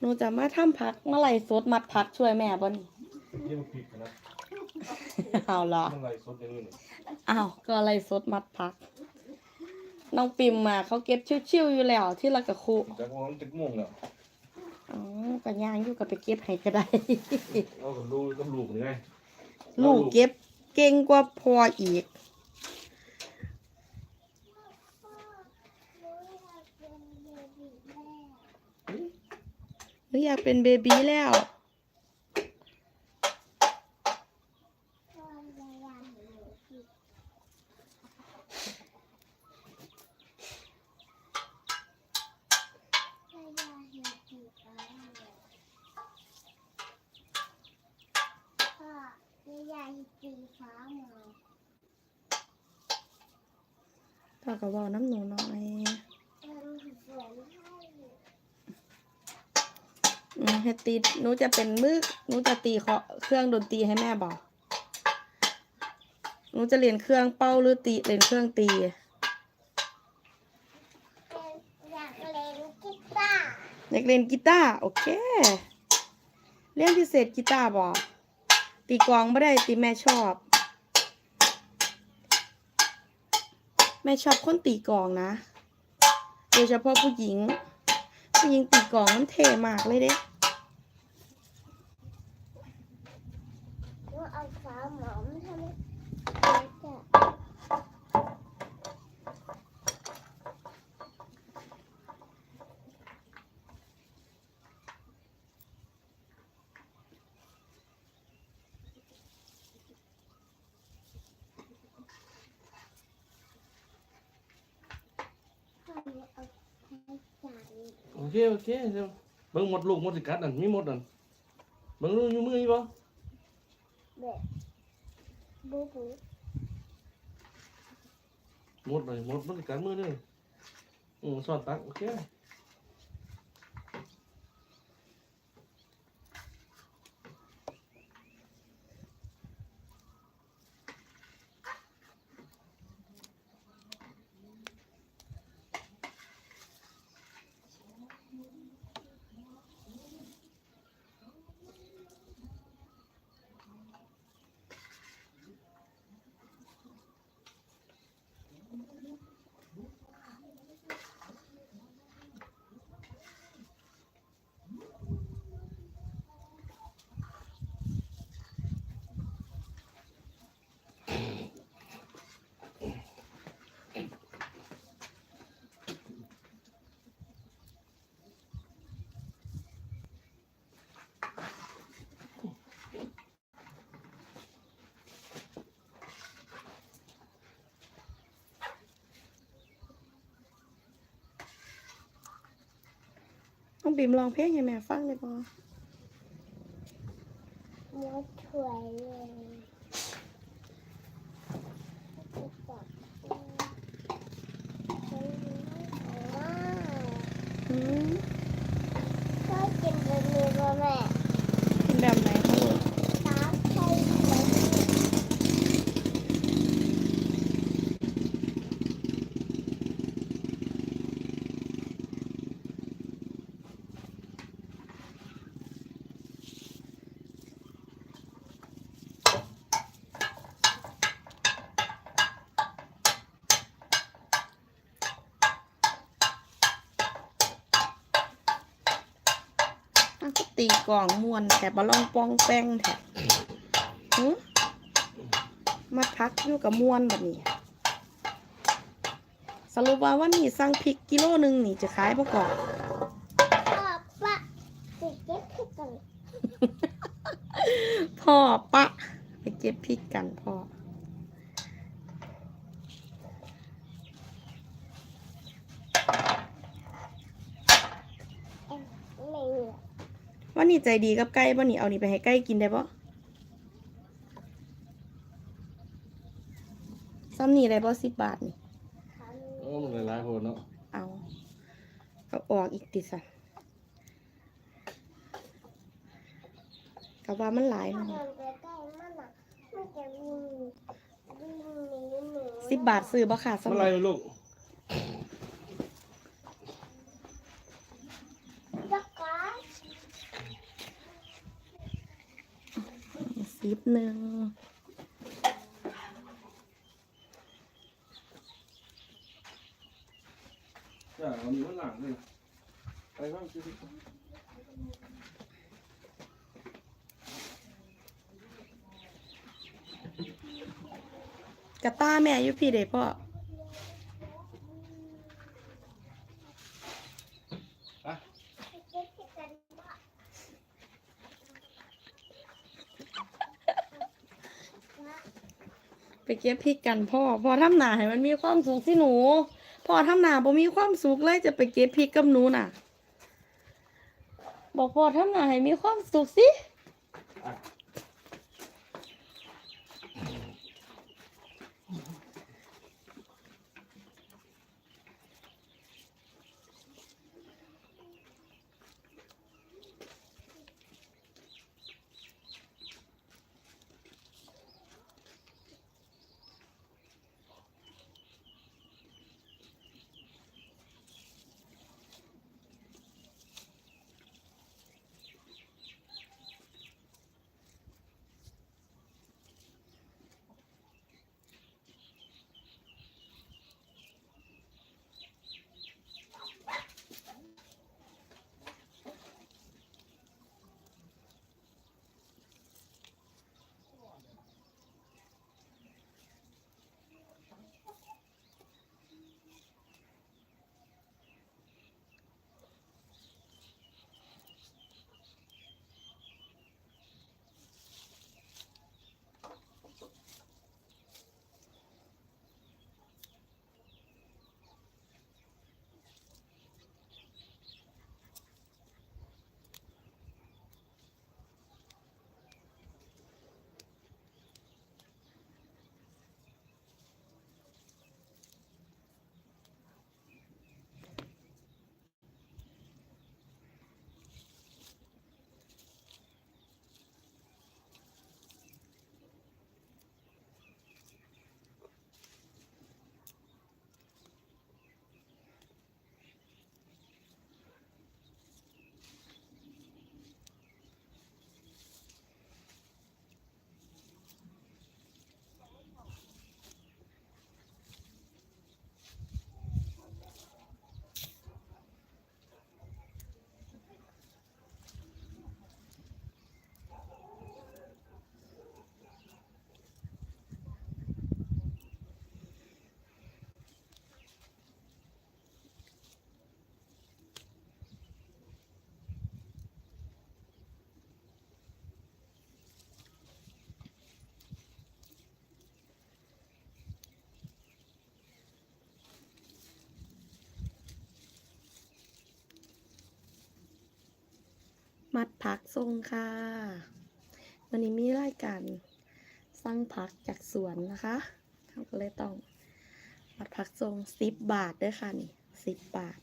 หนูจะมาทำผักเมื่อไหร่สดมัดผักช่วยแม่บ่นี่นี่มันผิดนะเอาเหรอมันไรสดอย่างนี้นี่อ้าวก็อะไรสดมัดผัก น้องปิมมาเขาเก็บชิวๆอยู่แล้วที่ละกะคุจากว่ามันจะม่วงแล้วอ๋อก็ย่างอยู่กับไปเก็บให้ก็ได้เอากับลูกกับลูกนี่ไงลูกเก็บเก่งกว่าพ่ออีก หนูอยากเป็นเบบีแล้วยายสีฟ้าหมอพ่อก็บอกน้ำหนูหน่อยเอ็มสวน ให้อืมให้ตีหนูจะเป็นมือหนูจะตีเคาะเครื่องดนตรีให้แม่บอกหนูจะเรียนเครื่องเป้าหรือตีเรียนเครื่องตีอยากเล่นกีตาร์อยากเรียนกีตาร์โอเคเรียนพิเศษกีตาร์บอกตีกลองไม่ได้ตีแม่ชอบ แม่ชอบคนตีกลองนะโดยเฉพาะผู้หญิงผู้หญิงตีกลองมันเท่มากเลยเด้ หนูเอาฟ้าหมอมาทำให้จะ โอเคโอเคเดี๋ยวเบิ่งหมดลูกหมดสิกัดนั่นมีหมดนั่นเบิ่งลูกอยู่มืออยู่บ่แบบบูบูหมดเลยหมดหมดสิกัดมือเลยอืมสอนตักโอเค องบิมลองเพลงให้แม่ฟังเลยปะเนื้อถวยเลยจับว้าวอืมชอบกินแบบนี้ป่ะแม่เป็นแบบไหนคะลูก ตาไทยแบบนี้ อ้าว ก็ตีกลองมวนแต่บอลองปองแป้งแถบหึมาพักอยู่กับมวนแบบนี้ สรุปว่าวันนี้สั่งพริกกิโลหนึ่งนี่จะขายประกอบพ่อปะสิเก็บให้กัน พ่อปะไปเก็บพริกกันพ่อเอ็มไม่ วันนี้ใจดีกับไก่ป่ะนี่เอานี่ไปให้ไก่กินได้ปะซ้ำนี่ได้ปะสิบบาทนี่ทำโอ้มันหลายๆคนเนาะเอาเอาออกอีกติสันกับว่ามันหลายถ้าเนาะเดินไปใกล้มันอะมันจะวิ่งวิ่งหนีหนูสิบบาทซื้อบ่ค่ะมันสำหไรรับลูก จักร สิบหนึ่งจ้าเอามีมันหลังเลยไปบ้างสิกระต้าแม่อยู่พี่เด้พ่อ เก็บที่กันว่า ไป เก็บพริกกันพ่อพ่อทำหนาให้มันมีความสุขสิหนูพ่อทำหนาบ่มีความสุขเลยจะไปเก็บพริกกับหนูน่ะ บอกพ่อทำหนาให้มีความสุขสิ มัดผักทรงค่ะวันนี้มีรายการสร้างผักจากสวนนะคะเขาก็เลยต้อง มัดผักทรงสิบบาทเด้วยค่ะนี่สิบบาท